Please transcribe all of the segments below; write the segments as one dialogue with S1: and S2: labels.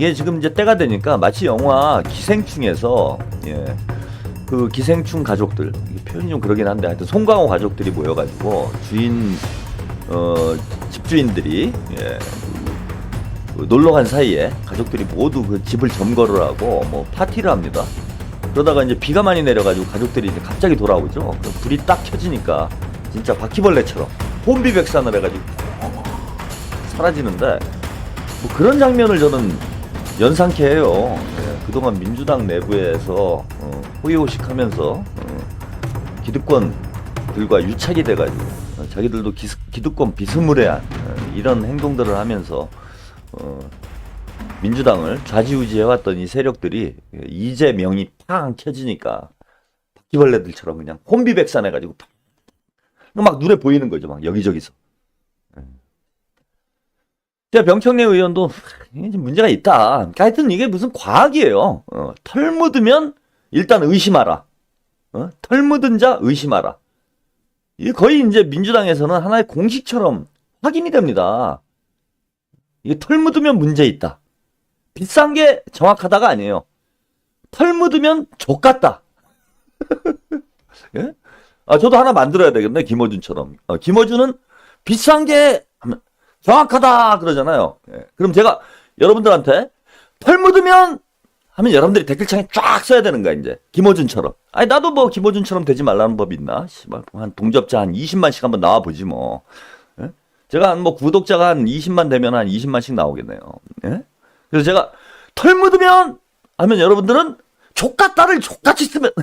S1: 이게 지금 이제 때가 되니까 마치 영화 기생충에서 예. 그 기생충 가족들 표현이 좀 그러긴 한데 하여튼 송강호 가족들이 모여가지고 주인 어 집주인들이 예. 그 놀러 간 사이에 가족들이 모두 그 집을 점거를 하고 뭐 파티를 합니다. 그러다가 이제 비가 많이 내려가지고 가족들이 이제 갑자기 돌아오죠. 불이 딱 켜지니까 진짜 바퀴벌레처럼 혼비백산을 해가지고 사라지는데 뭐 그런 장면을 저는 연상케 해요. 예, 그동안 민주당 내부에서 어, 호의호식하면서 어, 기득권들과 유착이 돼가지고 어, 자기들도 기스, 기득권 비스무리한 어, 이런 행동들을 하면서 어, 민주당을 좌지우지해왔던 이 세력들이 이재명이 팡 켜지니까 바퀴벌레들처럼 그냥 혼비백산해가지고 막 눈에 보이는 거죠. 막 여기저기서. 병청래 의원도 문제가 있다. 그러니까 하여튼 이게 무슨 과학이에요. 어, 털 묻으면 일단 의심하라. 어? 털 묻은 자 의심하라. 이게 거의 이제 민주당에서는 하나의 공식처럼 확인이 됩니다. 이게 털 묻으면 문제 있다. 비싼 게 정확하다가 아니에요. 털 묻으면 족같다. 예? 아, 저도 하나 만들어야 되겠네, 김어준처럼. 어, 김어준은 비싼 게 정확하다 그러잖아요. 예. 그럼 제가 여러분들한테 털 묻으면 하면 여러분들이 댓글창에 쫙 써야 되는 거야, 이제. 김어준처럼. 아니, 나도 뭐 김어준처럼 되지 말라는 법이 있나? 씨발, 한 동접자 한 20만씩 한번 나와 보지 뭐. 예? 제가 한 뭐 구독자가 한 20만 되면 한 20만씩 나오겠네요. 예? 그래서 제가 털 묻으면 하면 여러분들은 족같다를 족같이 쓰면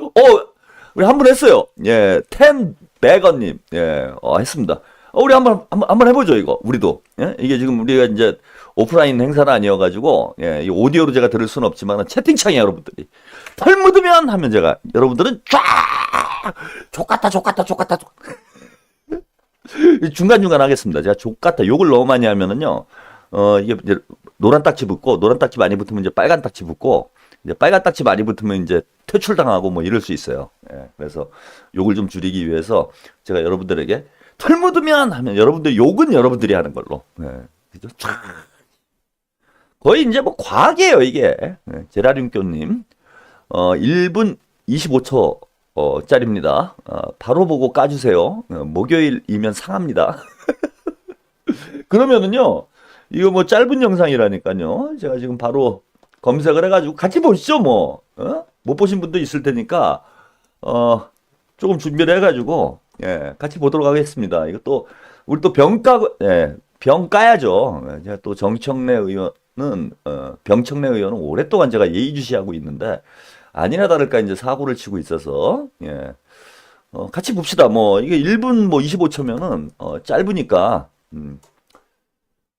S1: 어 우리 한번 했어요. 예, 템 베거님 예, 어, 했습니다. 어, 우리 한번 한번 한번 해보죠 이거 우리도 예? 이게 지금 우리가 이제 오프라인 행사는 아니어가지고 예, 이 오디오로 제가 들을 수는 없지만 채팅창에 여러분들이 털 묻으면 하면 제가 여러분들은 쫙 족같다 족같다 족같다 족 중간중간 하겠습니다. 제가 족같다 욕을 너무 많이 하면은요 어 이게 노란 딱지 붙고 노란 딱지 많이 붙으면 이제 빨간 딱지 붙고 이제 빨간 딱지 많이 붙으면 이제 퇴출당하고 뭐 이럴 수 있어요. 예, 그래서 욕을 좀 줄이기 위해서 제가 여러분들에게 털 묻으면 하면 여러분들 욕은 여러분들이 하는 걸로. 예, 그죠? 촤. 거의 이제 뭐 과학이에요 이게. 예, 제라륨교님 어 1분 25초 어, 짜리입니다. 어, 바로 보고 까주세요. 어, 목요일이면 상합니다. 그러면은요, 이거 뭐 짧은 영상이라니까요. 제가 지금 바로 검색을 해가지고 같이 보시죠, 뭐. 어? 못 보신 분도 있을 테니까, 어, 조금 준비를 해가지고, 예, 같이 보도록 하겠습니다. 이것도, 우리 또 병가, 예, 병 까야죠. 예, 제가 또 정청래 의원은, 어, 병청래 의원은 오랫동안 제가 예의주시하고 있는데, 아니나 다를까 이제 사고를 치고 있어서, 예. 어, 같이 봅시다. 뭐, 이게 1분 뭐 25초면은, 어, 짧으니까, 음,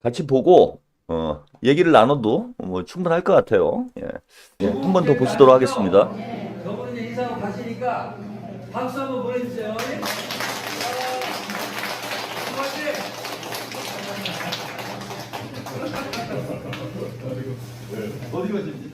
S1: 같이 보고, 어, 얘기를 나눠도 뭐 충분할 것 같아요. 예. 예, 한 번 더 보시도록 하겠습니다.
S2: 저분 인사하고 가시니까 박수 한번 보내주세요.
S1: 어디 가신지?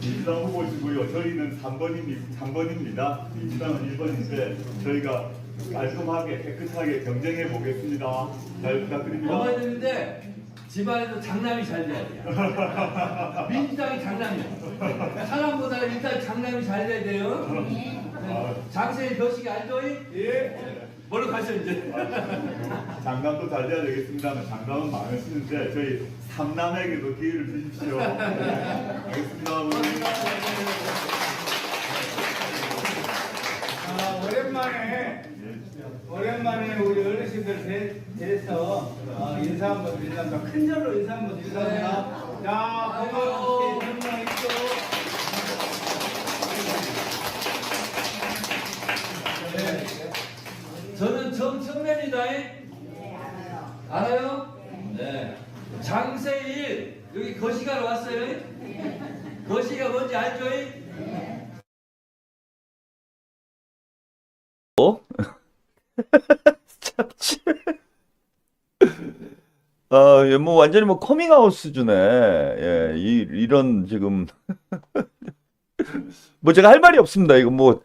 S3: 민주당 후보시고요. 저희는 3번입니다. 3번입니다. 민주당은 1번인데 저희가 깔끔하게 깨끗하게 경쟁해 보겠습니다. 잘 부탁드립니다.
S2: 어머니인데 집안에서 장남이 잘 돼야 돼요. 민주당이 장남이야. 사람보다 일단 장남이 잘 돼야 돼요. 장세일 거시기 알죠? 예. 뭘로 가셔 이제.
S3: 장담도 잘 돼야 되겠습니다만 장담은 많으시는데 저희 삼남에게도 기회를 주십시오. 네, 알겠습니다.
S4: 아, 오랜만에 오랜만에 우리 어르신들 대- 대해서 어, 인사 한번 드린답니다. 큰 절로 인사 한번 드리겠습니다. 자, 고마워. 정말 있어.
S2: 저는 정청래입니다. 알아요? 네. 장세일 여기 거시가로 왔어요. 거시가 뭔지 알죠?
S1: 참치. 아, 예, 뭐 완전히 뭐 커밍아웃 수준의 예, 이, 이런 지금 뭐 제가 할 말이 없습니다. 이거 뭐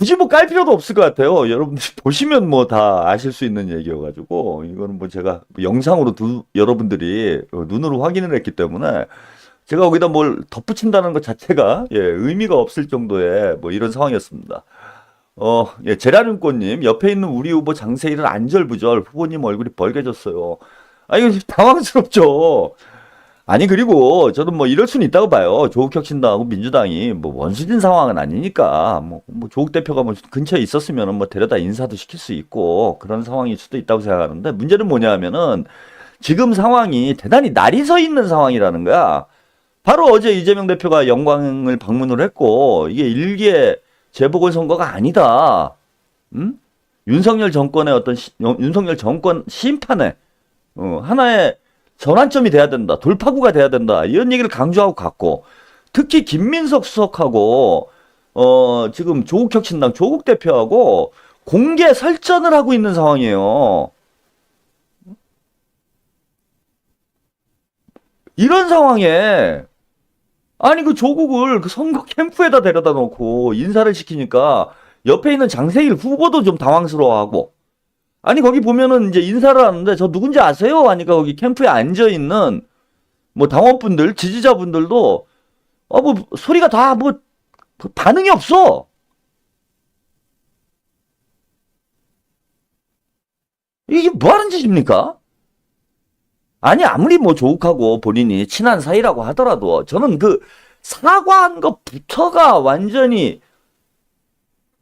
S1: 굳이 뭐 깔 필요도 없을 것 같아요. 여러분들 보시면 뭐 다 아실 수 있는 얘기여가지고 이거는 뭐 제가 영상으로 두, 여러분들이 눈으로 확인을 했기 때문에 제가 거기다 뭘 덧붙인다는 것 자체가 예, 의미가 없을 정도의 뭐 이런 상황이었습니다. 어, 예, 제라름꽃님 옆에 있는 우리 후보 장세일은 안절부절 후보님 얼굴이 벌개졌어요. 아 이거 당황스럽죠. 아니 그리고 저는 뭐 이럴 수는 있다고 봐요. 조국 혁신당하고 민주당이 뭐 원수진 상황은 아니니까 뭐, 뭐 조국 대표가 뭐 근처에 있었으면은 뭐 데려다 인사도 시킬 수 있고 그런 상황일 수도 있다고 생각하는데 문제는 뭐냐면은 지금 상황이 대단히 날이 서 있는 상황이라는 거야. 바로 어제 이재명 대표가 영광을 방문을 했고 이게 일개 재보궐 선거가 아니다. 음? 윤석열 정권의 어떤 시- 어, 윤석열 정권 심판에 어, 하나의 전환점이 돼야 된다. 돌파구가 돼야 된다. 이런 얘기를 강조하고 갔고 특히 김민석 수석하고 어, 지금 조국 혁신당 조국 대표하고 공개 설전을 하고 있는 상황이에요. 이런 상황에 아니 그 조국을 그 선거 캠프에다 데려다 놓고 인사를 시키니까 옆에 있는 장세일 후보도 좀 당황스러워하고 아니 거기 보면은 이제 인사를 하는데 저 누군지 아세요? 하니까 거기 캠프에 앉아 있는 뭐 당원분들 지지자분들도 어 뭐 소리가 다 뭐 반응이 없어. 이게 뭐 하는 짓입니까? 아니 아무리 뭐 조국하고 본인이 친한 사이라고 하더라도 저는 그 사과한 것부터가 완전히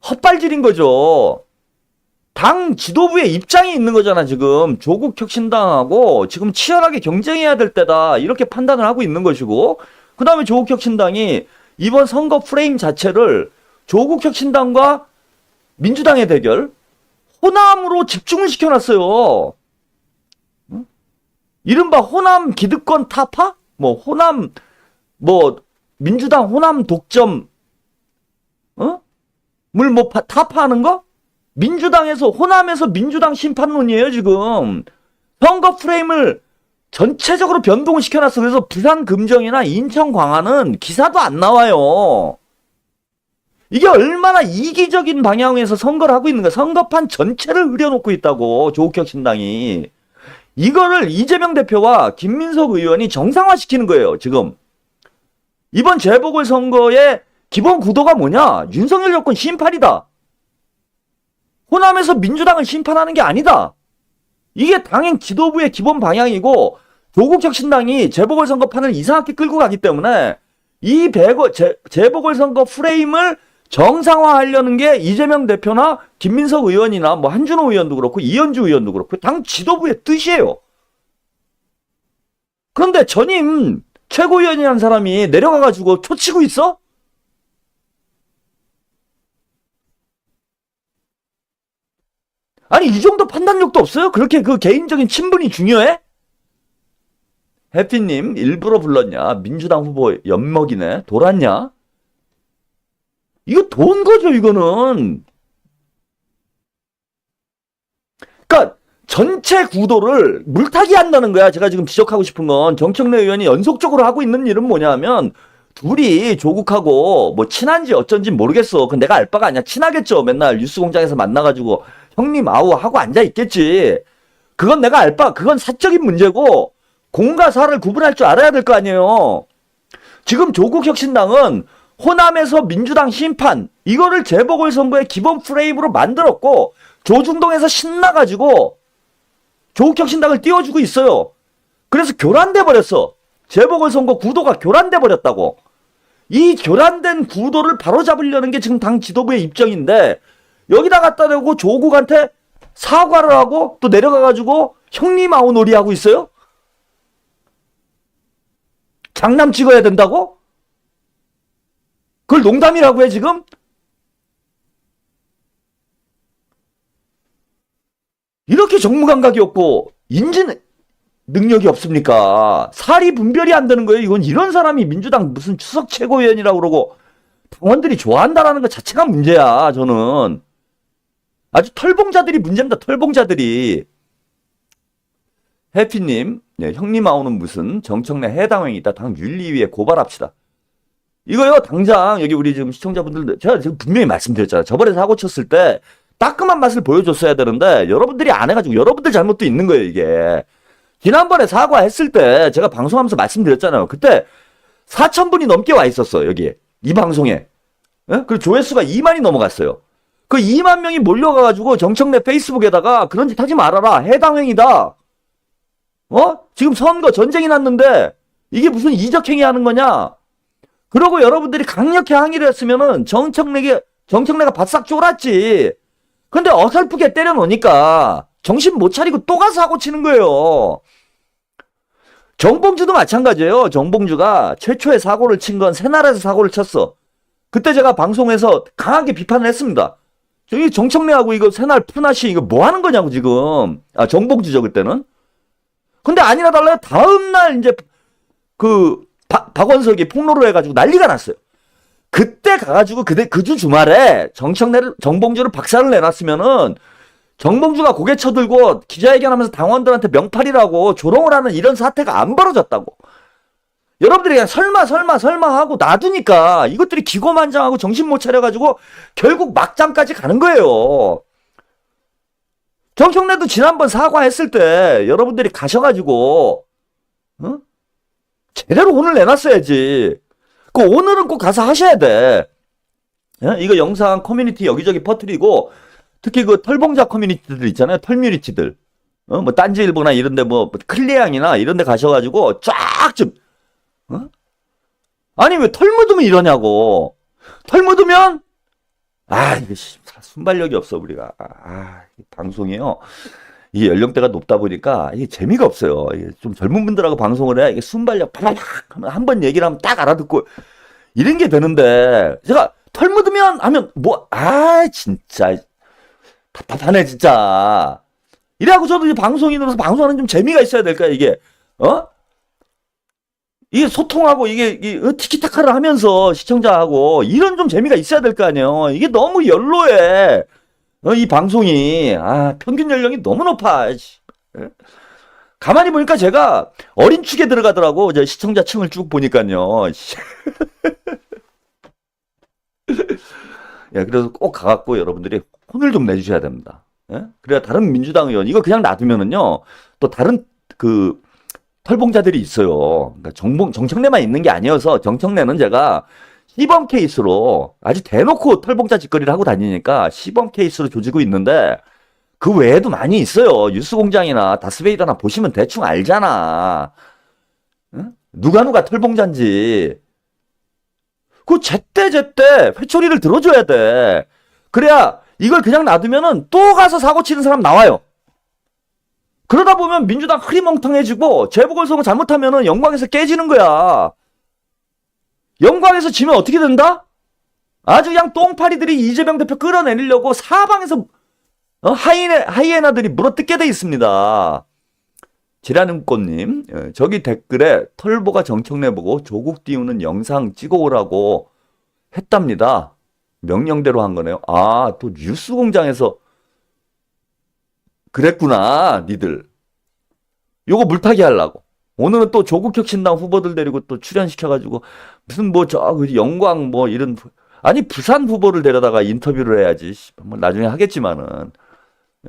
S1: 헛발질인 거죠. 당 지도부의 입장이 있는 거잖아, 지금. 조국 혁신당하고 지금 치열하게 경쟁해야 될 때다. 이렇게 판단을 하고 있는 것이고, 그 다음에 조국 혁신당이 이번 선거 프레임 자체를 조국 혁신당과 민주당의 대결, 호남으로 집중을 시켜놨어요. 응? 이른바 호남 기득권 타파? 뭐, 호남, 뭐, 민주당 호남 독점, 어? 물뭐 타파하는 거? 민주당에서 호남에서 민주당 심판론이에요 지금. 선거 프레임을 전체적으로 변동을 시켜놨어. 그래서 부산 금정이나 인천 광화는 기사도 안 나와요. 이게 얼마나 이기적인 방향에서 선거를 하고 있는가. 선거판 전체를 흐려놓고 있다고 조국혁 신당이. 이거를 이재명 대표와 김민석 의원이 정상화시키는 거예요 지금. 이번 재보궐선거의 기본 구도가 뭐냐? 윤석열 정권 심판이다 호남에서 민주당을 심판하는 게 아니다. 이게 당행 지도부의 기본 방향이고 조국 혁신당이 재보궐선거 판을 이상하게 끌고 가기 때문에 이 배거, 재, 재보궐선거 프레임을 정상화하려는 게 이재명 대표나 김민석 의원이나 뭐 한준호 의원도 그렇고 이현주 의원도 그렇고 당 지도부의 뜻이에요. 그런데 전임 최고위원이라는 사람이 내려가가지고 초치고 있어? 아니 이 정도 판단력도 없어요? 그렇게 그 개인적인 친분이 중요해? 해피님 일부러 불렀냐? 민주당 후보 엿먹이네? 돌았냐? 이거 돈 거죠 이거는. 그러니까 전체 구도를 물타기 한다는 거야. 제가 지금 지적하고 싶은 건 정청래 의원이 연속적으로 하고 있는 일은 뭐냐면 둘이 조국하고 뭐 친한지 어쩐지 모르겠어. 그 내가 알 바가 아니야. 친하겠죠. 맨날 뉴스공장에서 만나가지고 형님 아우 하고 앉아 있겠지. 그건 내가 알 바, 그건 사적인 문제고 공과 사를 구분할 줄 알아야 될 거 아니에요. 지금 조국 혁신당은 호남에서 민주당 심판 이거를 재보궐 선거의 기본 프레임으로 만들었고 조중동에서 신나가지고 조국 혁신당을 띄워주고 있어요. 그래서 교란돼 버렸어. 재보궐 선거 구도가 교란돼 버렸다고. 이 교란된 구도를 바로잡으려는 게 지금 당 지도부의 입장인데 여기다 갖다 대고 조국한테 사과를 하고 또 내려가가지고 형님 아우 놀이 하고 있어요? 장남 찍어야 된다고? 그걸 농담이라고 해 지금? 이렇게 정무감각이 없고 인진 능력이 없습니까? 사리 분별이 안 되는 거예요. 이건 이런 사람이 민주당 무슨 추석 최고위원이라고 그러고 당원들이 좋아한다라는 것 자체가 문제야. 저는 아주 털봉자들이 문제입니다. 털봉자들이 해피님, 네, 형님 아우는 무슨 정청래 해당행위다. 당 윤리위에 고발합시다. 이거요, 당장 여기 우리 지금 시청자분들, 제가 지금 분명히 말씀드렸잖아요. 저번에 사고 쳤을 때 따끔한 맛을 보여줬어야 되는데 여러분들이 안 해가지고 여러분들 잘못도 있는 거예요, 이게. 지난번에 사과했을 때 제가 방송하면서 말씀드렸잖아요. 그때 4,000분이 넘게 와 있었어, 여기. 이 방송에. 예? 그 조회수가 2만이 넘어갔어요. 그 2만 명이 몰려가가지고 정청래 페이스북에다가 그런 짓 하지 말아라. 해당행위다. 어? 지금 선거 전쟁이 났는데 이게 무슨 이적행위 하는 거냐? 그러고 여러분들이 강력히 항의를 했으면은 정청래게, 정청래가 바싹 쫄았지. 근데 어설프게 때려놓으니까 정신 못 차리고 또 가서 사고 치는 거예요. 정봉주도 마찬가지예요. 정봉주가 최초의 사고를 친 건 새나라에서 사고를 쳤어. 그때 제가 방송에서 강하게 비판을 했습니다. 저기 정청래하고 이거 새날 푸나시 이거 뭐 하는 거냐고 지금. 아 정봉주죠 그때는. 근데 아니나 달라요. 다음 날 이제 그 박- 박원석이 폭로를 해가지고 난리가 났어요. 그때 가가지고 그때 그 주 주말에 정청래를 정봉주를 박살을 내놨으면은 정봉주가 고개 쳐들고 기자회견하면서 당원들한테 명팔이라고 조롱을 하는 이런 사태가 안 벌어졌다고. 여러분들이 그냥 설마 설마 설마 하고 놔두니까 이것들이 기고만장하고 정신 못 차려가지고 결국 막장까지 가는 거예요. 정청래도 지난번 사과했을 때 여러분들이 가셔가지고 어? 제대로 오늘 내놨어야지. 그 오늘은 꼭 가서 하셔야 돼. 예? 이거 영상 커뮤니티 여기저기 퍼뜨리고 특히 그 털봉자 커뮤니티들 있잖아요. 털뮤니티들. 어, 뭐 딴지일보나 이런데 뭐 클리앙이나 이런데 가셔가지고 쫙 좀. 어? 아니 왜 털 묻으면 이러냐고. 털 묻으면 아 씨, 순발력이 없어 우리가. 아, 이 방송이요. 이게 연령대가 높다 보니까 이게 재미가 없어요. 이게 좀 젊은 분들하고 방송을 해야 이게 순발력 파라락 하면 한 번 얘기를 하면 딱 알아듣고 이런 게 되는데 제가 털 묻으면 하면 뭐 아 진짜 답답하네 진짜. 이래갖고 저도 이제 방송인으로서 방송하는 좀 재미가 있어야 될까 이게 어? 이게 소통하고 이게, 이게 어, 티키타카를 하면서 시청자하고 이런 좀 재미가 있어야 될 거 아니에요. 이게 너무 연로해. 어, 이 방송이 아 평균 연령이 너무 높아. 씨. 예? 가만히 보니까 제가 어린 축에 들어가더라고. 저 시청자 층을 쭉 보니까요. 씨. 예, 그래서 꼭 가갖고 여러분들이 혼을 좀 내주셔야 됩니다. 예? 그래야 다른 민주당 의원 이거 그냥 놔두면은요 또 다른 그 털봉자들이 있어요. 그러니까 정봉 정청래만 있는 게 아니어서 정청래는 제가 시범 케이스로 아주 대놓고 털봉자 짓거리를 하고 다니니까 시범 케이스로 조지고 있는데 그 외에도 많이 있어요. 뉴스공장이나 다스베이더나 보시면 대충 알잖아. 응? 누가 누가 털봉자인지. 그 제때 제때 회초리를 들어줘야 돼. 그래야 이걸 그냥 놔두면은 또 가서 사고 치는 사람 나와요. 그러다 보면 민주당 흐리멍텅해지고 재보궐선거 잘못하면은 영광에서 깨지는 거야. 영광에서 지면 어떻게 된다? 아주 그냥 똥파리들이 이재명 대표 끌어내리려고 사방에서 어? 하이에, 하이에나들이 물어뜯게 돼 있습니다. 지라는 꽃님, 예, 저기 댓글에 털보가 정청래 보고 조국 띄우는 영상 찍어오라고 했답니다. 명령대로 한 거네요. 아, 또 뉴스 공장에서 그랬구나, 니들. 요거 물타기 하려고. 오늘은 또 조국 혁신당 후보들 데리고 또 출연시켜가지고 무슨 뭐 저 영광 뭐 이런 후- 아니 부산 후보를 데려다가 인터뷰를 해야지 씨, 뭐 나중에 하겠지만은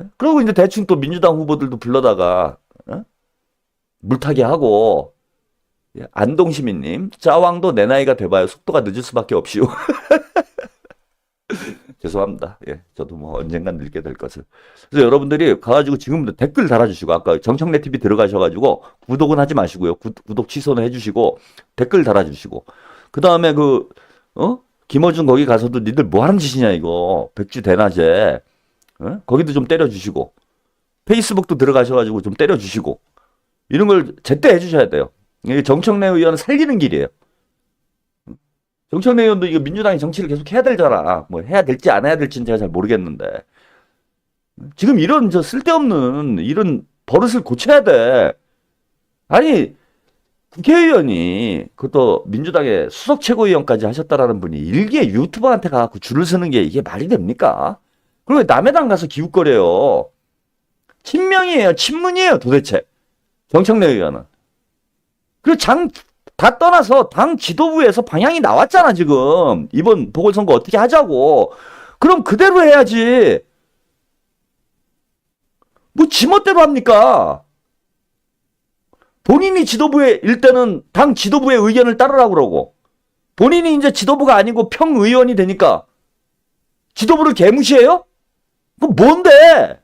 S1: 예? 그리고 이제 대충 또 민주당 후보들도 불러다가 어? 물타기 하고 예, 안동시민님 짜왕도 내 나이가 돼봐야 속도가 늦을 수밖에 없시오. 죄송합니다. 예, 저도 뭐 언젠간 늙게 될 것을. 그래서 여러분들이 가가지고 지금부터 댓글 달아주시고 아까 정청래 TV 들어가셔가지고 구독은 하지 마시고요. 구, 구독 취소는 해주시고 댓글 달아주시고 그 다음에 그 어? 김어준 거기 가서도 니들 뭐 하는 짓이냐 이거 백주 대낮에 어? 거기도 좀 때려주시고 페이스북도 들어가셔가지고 좀 때려주시고 이런 걸 제때 해주셔야 돼요. 정청래 의원은 살리는 길이에요. 정청래 의원도 이거 민주당이 정치를 계속 해야 되잖아. 뭐 해야 될지 안 해야 될지는 제가 잘 모르겠는데 지금 이런 저 쓸데없는 이런 버릇을 고쳐야 돼. 아니 국회의원이 그것도 민주당의 수석 최고위원까지 하셨다라는 분이 일개 유튜버한테 가서 줄을 서는 게 이게 말이 됩니까? 그리고 왜 남의 당 가서 기웃거려요. 친명이에요. 친문이에요. 도대체. 정청래 의원은. 그리고 장 다 떠나서 당 지도부에서 방향이 나왔잖아, 지금. 이번 보궐선거 어떻게 하자고. 그럼 그대로 해야지. 뭐 지멋대로 합니까? 본인이 지도부에 일 때는 당 지도부의 의견을 따르라고 그러고 본인이 이제 지도부가 아니고 평의원이 되니까 지도부를 개무시해요? 그 뭔데?